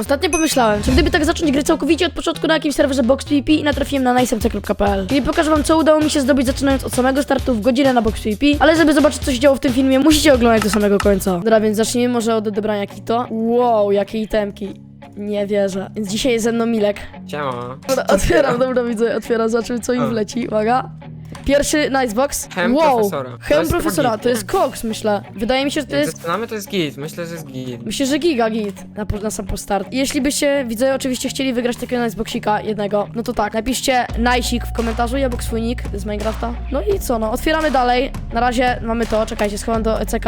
Ostatnio pomyślałem, że gdyby tak zacząć grę całkowicie od początku na jakimś serwerze BoxPvP i natrafiłem na najsemce.pl. I pokażę wam, co udało mi się zdobyć zaczynając od samego startu w godzinę na BoxPvP, ale żeby zobaczyć, co się działo w tym filmie, musicie oglądać do samego końca. Dobra, więc zacznijmy może od odebrania kito. Wow, jakie itemki. Nie wierzę. Więc dzisiaj jest ze mną Milek. Siema. Dobra, otwieram, dobra widzę, otwieram, zobaczymy co im A. wleci, uwaga. Pierwszy Nicebox. Hem wow, profesora. To Hem jest profesora, to jest koks, myślę. Wydaje mi się, że to jest zaczynamy, to jest git. Myślę, że jest git. Myślę, że giga git na, po- na sam start. Jeśli byście, widzę, oczywiście chcieli wygrać takiego Niceboxika jednego, no to tak, napiszcie Najsik w komentarzu, ja swój nick z Minecrafta. No i co, no, otwieramy dalej. Na razie mamy to, czekajcie, schowam do ECK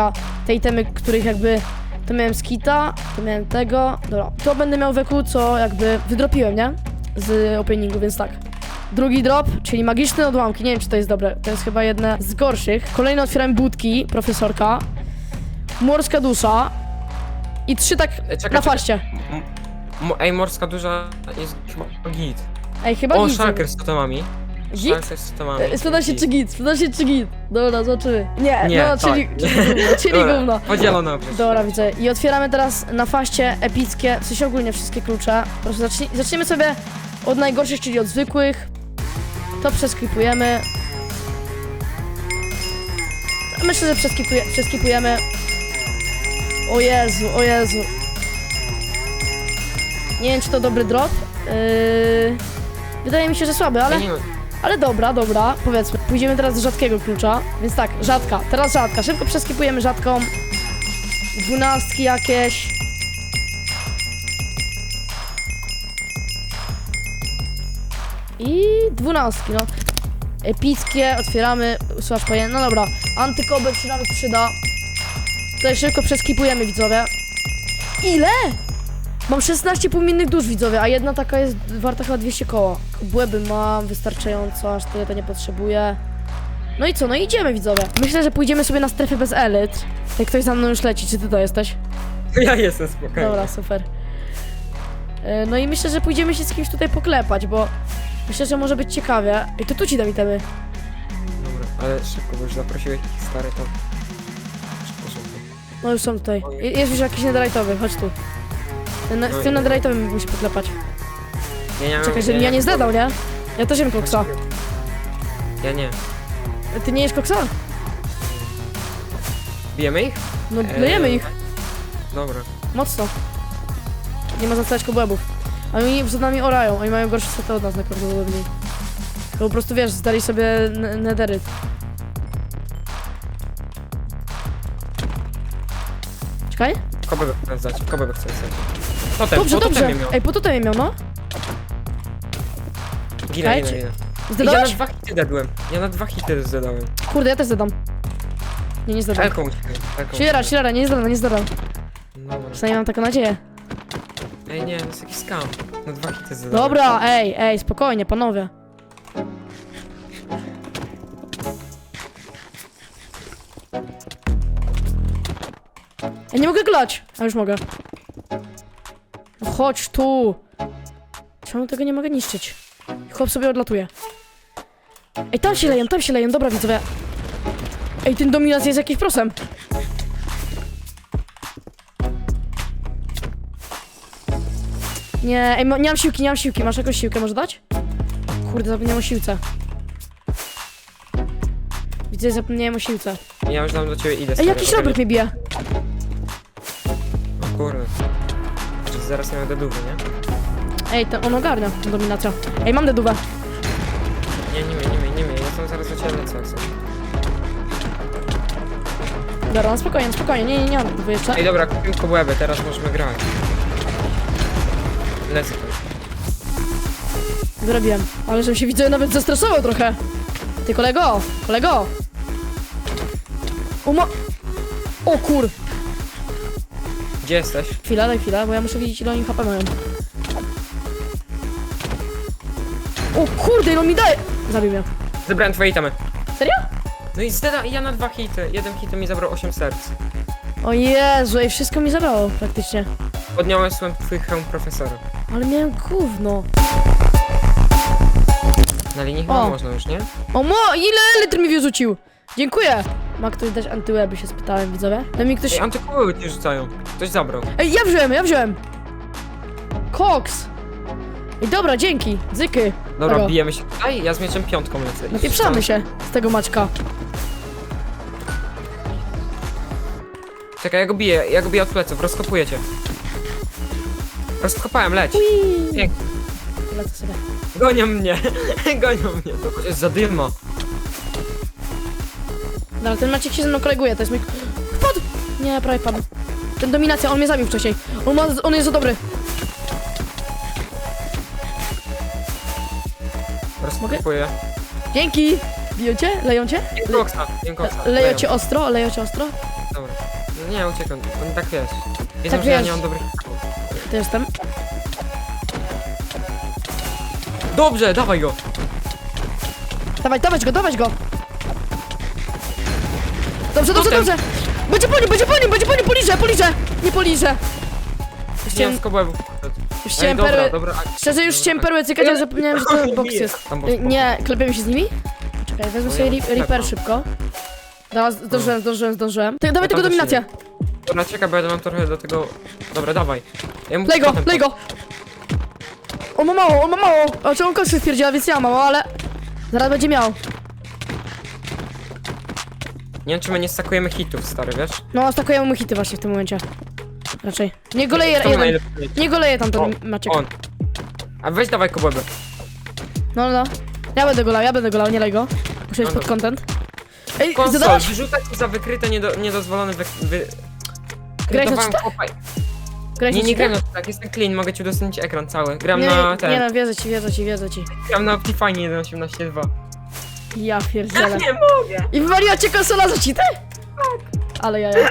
te itemy, których jakby... To miałem skita, to miałem tego, dobra. To będę miał weku, co jakby wydropiłem, nie? Z openingu, więc tak. Drugi drop, czyli magiczne odłamki. Nie wiem, czy to jest dobre. To jest chyba jedne z gorszych. Kolejno otwierałem budki, profesorka. Morska dusza. I trzy tak E, czekaj, na faście. M- Ej, morska duża jest chyba git. Ej, chyba O, git. szalker z totemami. Git? Z. E, Spyta się czy git, spyta się czy git. Dobra, zobaczymy. Nie, Nie, no, czyli, tak. czyli gówno, czyli Dobra, gówno. Podzielono oprócz. Dobra, widzę. I otwieramy teraz na faście epickie, w sensie ogólnie wszystkie klucze. Proszę, zacznij, zaczniemy sobie od najgorszych, czyli od zwykłych. To przeskipujemy. Myślę, że przeskipuje, przeskipujemy. O Jezu, o Jezu. Nie wiem, czy to dobry drop. Yy... Wydaje mi się, że słaby, ale... Ja nie. Ale dobra, dobra, powiedzmy. Pójdziemy teraz do rzadkiego klucza. Więc tak, rzadka. Teraz rzadka. Szybko przeskipujemy rzadką. Dwunastki jakieś. I dwunastki, no. Epickie, otwieramy. Słuchasz pojęcie. No dobra. Antykobę się nawet przyda. Tutaj szybko przeskipujemy, widzowie. Ile? Mam 16 półminnych dusz, widzowie, a jedna taka jest warta chyba 200 koła. Błęby mam wystarczająco, aż tyle to nie potrzebuję. No i co, no i idziemy, widzowie. Myślę, że pójdziemy sobie na strefę bez elit. Jak ktoś za mną już leci, czy ty to jesteś? Ja jestem spokojny. Dobra, super. E, No i myślę, że pójdziemy się z kimś tutaj poklepać, bo myślę, że może być ciekawie. I to tu ci dam itemy. Dobra, ale szybko, bo już zaprosiłeś ich stary, to... Szybko, szybko. No już są tutaj. Je- Jest już jakiś netherite'owy, chodź tu. Ten, z tym netherite'owym musi poklepać. Ja nie mam- Czekaj, żebym ja nie zdadał, nie? Ja też jem koksa. Ja nie. Ty nie jesz koksa? Bijemy ich? No Eee, lejemy ich. Dobra. Mocno. Nie ma zostać kobłębów. A oni przed nami orają, oni mają gorsze sety od nas najprawdopodobniej. To po prostu wiesz, zdali sobie n- nederyt. Czekaj. Kobę chcę zdać, kobę chcę zdać. Totem, Dobrze, po dobrze. totemie miał. Ej, po totemie miał, no. Gina, Czekaj, gina, czy-. Ej, Ja na Zdadałeś? dwa hity dadłem. Ja na dwa hity zadałem. Kurde, ja też zadam. Nie, nie zdadam. Elką uciekaj. elką uciekaj. chillera, nie zdadam, nie zdadam. Dobra. Przynajmniej mam taką nadzieję. Ej, nie, to jest jakiś scam. Na dwa hity zadałem. Dobra, ej, ej, spokojnie, panowie. Ja nie mogę glać. A już mogę. Chodź tu. Czemu tego nie mogę niszczyć? Chłop sobie odlatuje. Ej, tam się leją, tam się leją, dobra widzowie. Ej, ten dominac jest jakiś prosem. Nie, ej, nie mam siłki, nie mam siłki. Masz jakąś siłkę, może dać? Kurde, zapomniałem o siłce. Widzę, zapomniałem o siłce. Ja już dam do ciebie idę. Ej, jakiś Robert mnie bije. O kurde. Zaraz miałem dedówę, nie? Ej, to on ogarnia, dominacja. Ej, mam dedówę. Nie, nie mnie, nie mnie, nie mnie. Ja tam zaraz do ciebie lecę, jak chcesz. Dobra, no spokojnie, spokojnie. Nie, nie, nie mam jeszcze. Ej, dobra, kupiłem kobłębę, teraz możemy grać. Lecę tu. Wyrobiłem. Ale żebym się widzę nawet zestresował trochę. Ty kolego, kolego. Uma... O kur... Gdzie jesteś? Chwila, daj chwilę, bo ja muszę widzieć ile oni HP mają. O kurde, ile on mi daje! Zabił mnie. Zebrałem twoje itemy. Serio? No i zdeda, ja na dwa hity. Jeden hit mi zabrał 8 serc. O Jezu, ej, wszystko mi zabrało praktycznie. Podniosłem twój hełm profesora. Ale miałem gówno. Na linii chyba O. można już, nie? O mo, ile litr mi wyrzucił? Dziękuję. Ma ktoś dać antyweby, się spytałem, widzowie. No mi ktoś... Ej, antykuły ci rzucają. Ktoś zabrał. Ej, ja wziąłem, ja wziąłem. Koks! I dobra, dzięki, zyky. Dobra, Tego. bijemy się tutaj, ja z mieczem piątką lecę. Napieprzamy się z tego Maćka. Czekaj, ja go biję, ja go biję od pleców, rozkopuję cię. Rozkopałem, leć. Pięknie. Lecę sobie. Gonią mnie, gonią mnie. To jest za dyma. Dobra, ten Maciek się ze mną koleguje, to jest mój... Wpadł! Nie, prawie padł. Ten dominacja, on mnie zabił wcześniej. On, ma, on jest za dobry. Rozkopuję. Dzięki! Biją cię? Leją cię? Jem koksa, jem koksa. Le, leją cię ostro? Leją cię ostro? Dobra. No nie, uciekam, on tak wiesz. Wiedzą, Tak że ja wiesz. nie mam dobrych... To jestem. Dobrze, dawaj go. Dawaj, dawać go, dawać go! Dobrze, dobrze, dobrze! Będzie po nim, będzie po nim, będzie po nim, poliżę, poliżę! Nie poliżę! Już Nie chciałem, mam skobłębów. już chciałem dobra, perły... dobra. a- Szczerze, już dobra, chciałem perły cykać, ale zapomniałem, że to box jest. Tam Y. Nie, klepiemy się z nimi? Czekaj, wezmę No sobie ri- Reaper mam. szybko. Teraz zdążyłem, zdążyłem, zdążyłem. Ty, dawaj tam tego też dominację! Dobra, czekaj, bo ja mam trochę do tego... Dobra, dawaj. Ja mu Lej go, potem- lej go! On ma mało, on ma mało! O, czy on koszy stwierdziła, więc ja mam mało, ale... Zaraz będzie miał. Nie wiem, czy my nie stakujemy hitów, stary, wiesz? No, stakujemy mu hity właśnie w tym momencie. Raczej. Nie goleje jeden. Nie goleje tam O, Maciek. On. A weź dawaj kobłębę. No, no. Ja będę golał, ja będę golał, nie lej go. Muszę iść No pod content. Ej, Konsol, zadałaś? wyrzucać za wykryte, niedo, niedozwolone wy... wy... Grałeś na Krytowałem czte- chłopa- Grałeś Nie, na nie gram na tak, jestem clean, mogę ci udostępnić ekran cały. Gram na nie, ten, nie no, wierzę ci, wierzę ci, wierzę ci. gram na Optifine 1.18.2. Ja pierdzielę. Nie mogę! I wywaliła cię konsola za cheaty? Ale ja, ja.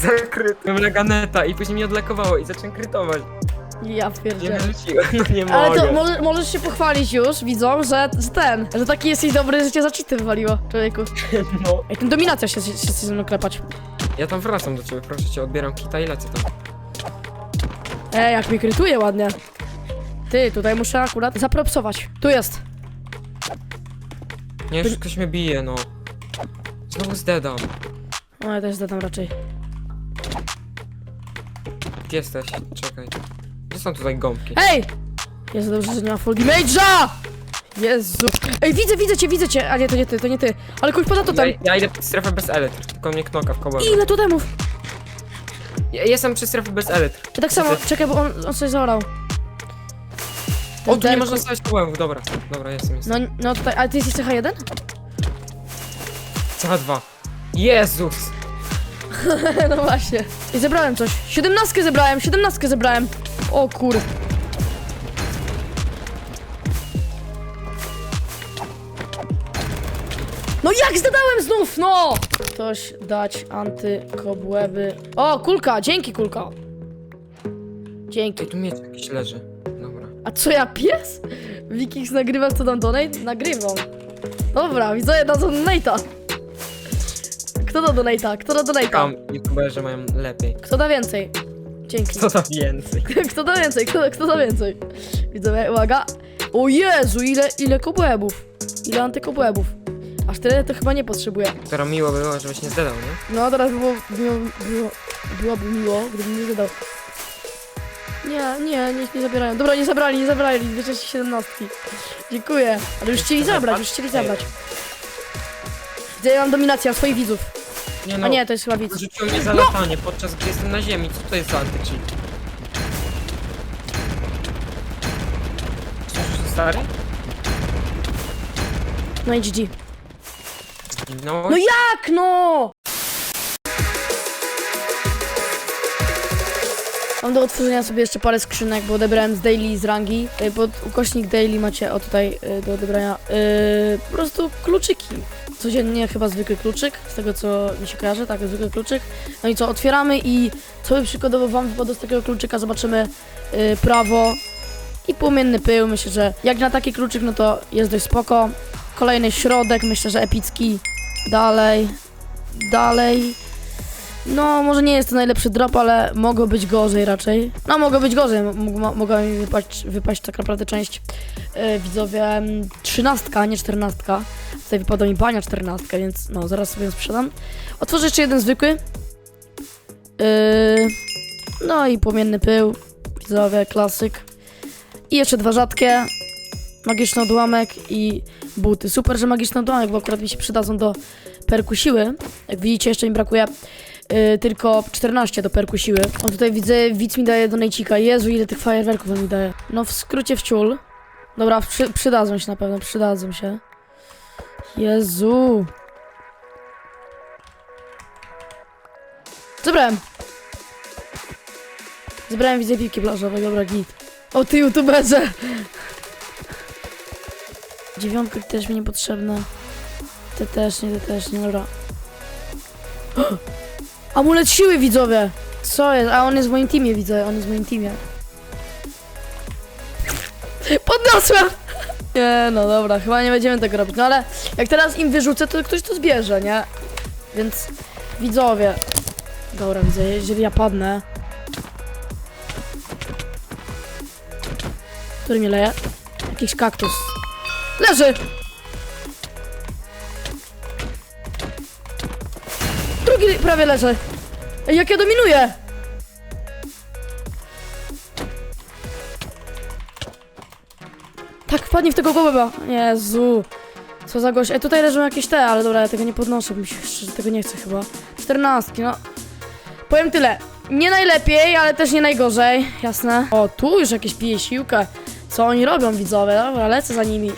Zakryty. Miałem laganeta i później mnie odlekowało i zacząłem krytować. Ja Nie pierdzielę. wyrzuciłem, no nie Ale mogę. to może, możesz się pochwalić już, widzą, że, że ten, że taki jesteś dobry, że cię za cheaty wywaliło, człowieku. No. Ej, ten dominacja się, się, się ze mną klepać. Ja tam wracam do ciebie, proszę cię, odbieram kita i lecę tam. Ej, jak mi krytuje ładnie. Ty, tutaj muszę akurat zapropsować. Tu jest. Nie, już ktoś mnie bije, no. Znowu zdedam. O, ja też zadam raczej. Gdzie jesteś? Czekaj. Gdzie są tutaj gąbki? Ej! Jest dobrze, że nie ma full damage'a! Jezu. Ej, widzę, widzę cię, widzę cię. A nie, to nie ty, to nie ty. Ale poza Ja, totem. ja idę przez strefę bez elektr, tylko mnie knoka w kołę. Ile totemów? Ja jestem przy strefie bez elektr. Ja tak samo, czekaj, bo on, on coś zaorał. O, tu nie można stawiać kołębów, dobra. Dobra, jestem, jestem. No, no tutaj, ale ty jesteś CH1? CH2. Jezus! no właśnie. I zebrałem coś. Siedemnastkę zebrałem, siedemnastkę zebrałem. O kur... No jak zadałem znów, no! Ktoś dać antykobłęby. O, kulka, dzięki kulka. Dzięki. Ej, tu miecz jakiś leży. A co ja, pies? Wikix nagrywasz to tam donate? Nagrywam. Dobra, widzę na to donate'a. Kto da donate'a? Kto da donate'a? Tam youtuberzy mają lepiej. Kto da więcej? Dzięki. Co za więcej? Kto da więcej? Kto, kto da więcej? Widzowie, uwaga. O Jezu, ile, ile kobłębów. Ile antykobłębów. Aż tyle to chyba nie potrzebuję. Która miło było, żebyś nie zdedał, nie? No, teraz było, było, było, byłoby miło, gdybym nie zadał. Nie, nie, nie, nie zabierają. Dobra, nie zabrali, nie zabrali. Bierzecie 17. Dziękuję. Ale już chcieli zabrać, już chcieli zabrać. Widzę, ja mam dominację swoich widzów. Nie A nie, to jest chyba widz. Rzuciło mnie za latanie, podczas gdy jestem na ziemi. Co to jest za antycheat? Słyszysz, stary? No i GG. No, No jak no? Mam do otworzenia sobie jeszcze parę skrzynek, bo odebrałem z daily z rangi. Y, Pod ukośnik daily macie o tutaj y, do odebrania y, po prostu kluczyki. Codziennie chyba zwykły kluczyk, z tego co mi się kojarzy, tak, zwykły kluczyk. No i co, otwieramy i co by przykładowo wam wypadło z takiego kluczyka, zobaczymy prawo i płomienny pył. Myślę, że jak na taki kluczyk, no to jest dość spoko. Kolejny środek, myślę, że epicki. Dalej, dalej. No, może nie jest to najlepszy drop, ale mogło być gorzej raczej. No, mogło być gorzej. M- mo- mogła mi wypaść, wypaść tak naprawdę część yy, widzowie. Trzynastka, a nie czternastka. Tutaj wypadła mi bania czternastka, więc no, zaraz sobie ją sprzedam. Otworzę jeszcze jeden zwykły. Yy, no i płomienny pył. Widzowie, klasyk. I jeszcze dwa rzadkie. Magiczny odłamek i buty. Super, że magiczny odłamek, bo akurat mi się przydadzą do perkusiły. Jak widzicie, jeszcze mi brakuje y, tylko 14 do perkusiły. O, tutaj widzę, widz mi daje do nejcika. Jezu, ile tych fajerwerków on mi daje. No, w skrócie wciul. Dobra, przy, przydadzą się na pewno, przydadzą się. Jezu. Zebrałem. Zebrałem widzę piłki plażowe, dobra, git. O ty youtuberze! Dziewiątka też mi niepotrzebna. Te też nie, te też nie, dobra. Amulet siły widzowie! Co jest? A on jest w moim teamie, widzę, on jest w moim teamie. Podniosłem! Nie, no dobra, chyba nie będziemy tego robić. No ale jak teraz im wyrzucę, to ktoś to zbierze, nie? Więc widzowie. Dobra, widzę, jeżeli ja padnę. Który mnie leje? Jakiś kaktus. Leży! Prawie leży. Ej, jak ja dominuję! Tak, wpadnie w tego gołęba. Jezu. Co za gość. Ej, tutaj leżą jakieś te, ale dobra, ja tego nie podnoszę, mi się szczerze tego nie chcę chyba. Czternastki, no. Powiem tyle. Nie najlepiej, ale też nie najgorzej. Jasne. O, tu już jakieś pije siłkę. Co oni robią, widzowie? Dobra, lecę za nimi.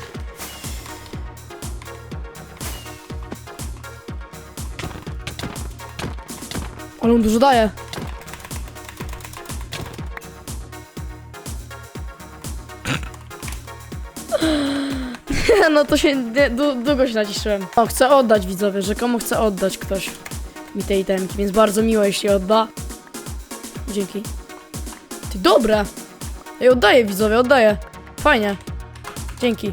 Ale on dużo daje. no to się nie, dłu- długo się naciszyłem. O, chcę oddać widzowie, że komu chce oddać ktoś mi tej temki, więc bardzo miło jeśli odda. Dzięki. Ty dobre! Ej, oddaję widzowie, oddaję. Fajnie. Dzięki.